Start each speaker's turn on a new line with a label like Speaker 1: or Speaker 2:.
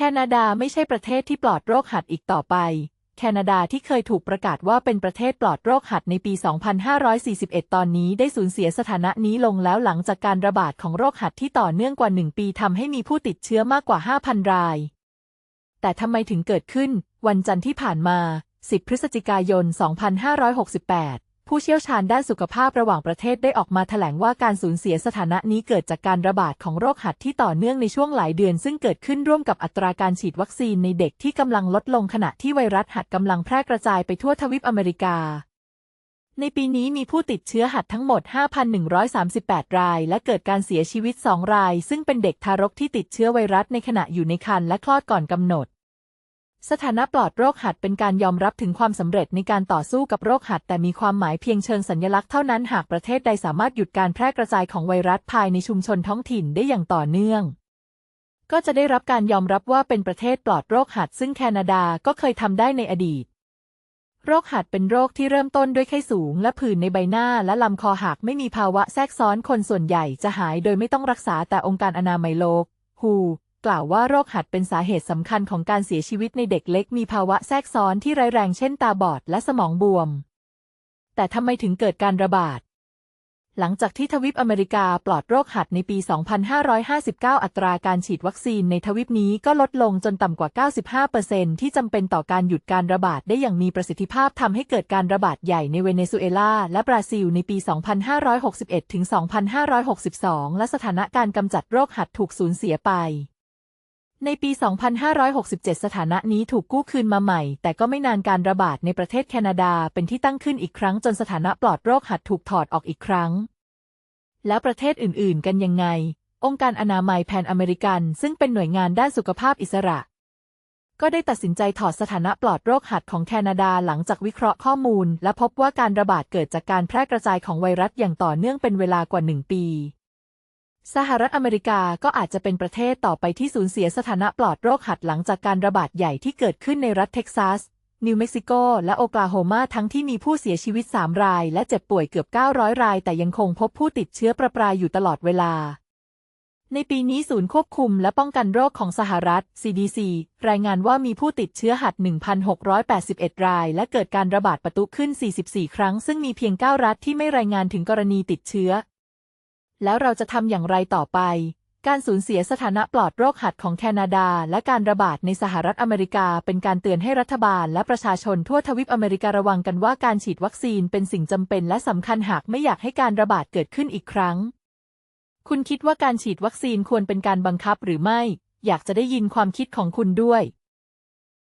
Speaker 1: แคนาดาไม่ใช่ประเทศที่ปลอดโรคหัดอีกต่อไป แคนาดาที่เคยถูกประกาศว่าเป็นประเทศปลอดโรคหัดในปี 2541 ตอนนี้ได้สูญเสียสถานะนี้ลงแล้วหลังจากการระบาดของโรคหัดที่ต่อเนื่องกว่า 1 ปีทำให้มีผู้ติดเชื้อมากกว่า 5,000 ราย แต่ทำไมถึงเกิดขึ้น วันจันทร์ที่ผ่านมา 10 พฤศจิกายน 2568 ผู้เชี่ยวชาญด้านสุขภาพระหว่างประเทศได้ออกมาแถลงว่าการสูญเสียสถานะนี้เกิดจากการระบาดของโรคหัดที่ต่อเนื่องในช่วงหลายเดือน ซึ่งเกิดขึ้นร่วมกับอัตราการฉีดวัคซีนในเด็กที่กำลังลดลงขณะที่ไวรัสหัดกำลังแพร่กระจายไปทั่วทวีปอเมริกา ในปีนี้มีผู้ติดเชื้อหัดทั้งหมด 5,138 ราย และเกิดการเสียชีวิต 2 ราย ซึ่งเป็นเด็กทารกที่ติดเชื้อไวรัสในขณะอยู่ในครรภ์และคลอดก่อนกำหนด สถานะปลอดโรคหัดเป็นการยอมรับถึงความสำเร็จในการต่อสู้กับโรคหัด แต่มีความหมายเพียงเชิงสัญลักษณ์เท่านั้นหากประเทศใดสามารถหยุดการแพร่กระจายของไวรัสภายในชุมชนท้องถิ่นได้อย่างต่อเนื่อง ก็จะได้รับการยอมรับว่าเป็นประเทศปลอดโรคหัด ซึ่งแคนาดาก็เคยทำได้ในอดีต โรคหัดเป็นโรคที่เริ่มต้นด้วยไข้สูง และผื่นในใบหน้าและลำคอหากไม่มีภาวะแทรกซ้อนคนส่วนใหญ่จะหายโดยไม่ต้องรักษาแต่องค์การอนามัยโลก WHO กล่าวว่าโรคหัดเป็นสาเหตุสำคัญของการเสียชีวิตในเด็กเล็กมีภาวะแทรกซ้อนที่ร้ายแรงเช่นตาบอดและสมองบวม แต่ทำไมถึงเกิดการระบาด หลังจากที่ทวีปอเมริกาปลอดโรคหัดในปี 2559 อัตราการฉีดวัคซีนในทวีปนี้ก็ลดลงจนต่ำกว่า 95%ที่จำเป็นต่อการหยุดการระบาดได้อย่างมีประสิทธิภาพทำให้เกิดการระบาดใหญ่ในเวเนซุเอลาและบราซิลในปี 2561 ถึง 2562 และสถานะการกำจัดโรคหัดถูกสูญเสียไป ในปี 2567 สถานะนี้ถูกกู้คืนมาใหม่ แต่ก็ไม่นานการระบาดในประเทศแคนาดาเป็นที่ตั้งขึ้นอีกครั้งจนสถานะปลอดโรคหัดถูกถอดออกอีกครั้ง แล้วประเทศอื่น ๆ กันยังไง องค์การอนามัยแพนอเมริกัน ซึ่งเป็นหน่วยงานด้านสุขภาพอิสระ ก็ได้ตัดสินใจถอดสถานะปลอดโรคหัดของแคนาดาหลังจากวิเคราะห์ข้อมูล และพบว่าการระบาดเกิดจากการแพร่กระจายของไวรัสอย่างต่อเนื่องเป็นเวลากว่าหนึ่งปี สหรัฐอเมริกาก็อาจจะเป็นประเทศต่อไปที่สูญเสียสถานะปลอดโรคหัดหลังจากการระบาดใหญ่ที่เกิดขึ้นในรัฐเท็กซัส นิวเม็กซิโก และโอกลาโฮมาทั้งที่มีผู้เสียชีวิต 3 ราย และเจ็บป่วยเกือบ 900 ราย แต่ยังคงพบผู้ติดเชื้อประปรายอยู่ตลอดเวลา ในปีนี้ศูนย์ควบคุมและป้องกันโรคของสหรัฐ CDC รายงานว่ามีผู้ติดเชื้อหัด 1,681 ราย และเกิดการระบาดประทุขึ้น 44 ครั้ง ซึ่งมีเพียง 9 รัฐที่ไม่รายงานถึงกรณีติดเชื้อ แล้วเราจะทำอย่างไรต่อไป การสูญเสียสถานะปลอดโรคหัดของแคนาดา และการระบาดในสหรัฐอเมริกาเป็นการเตือนให้รัฐบาลและประชาชนทั่วทวีปอเมริการะวังกันว่าการฉีดวัคซีนเป็นสิ่งจำเป็นและสำคัญหากไม่อยากให้การระบาดเกิดขึ้นอีกครั้ง คุณคิดว่าการฉีดวัคซีนควรเป็นการบังคับหรือไม่ อยากจะได้ยินความคิดของคุณด้วย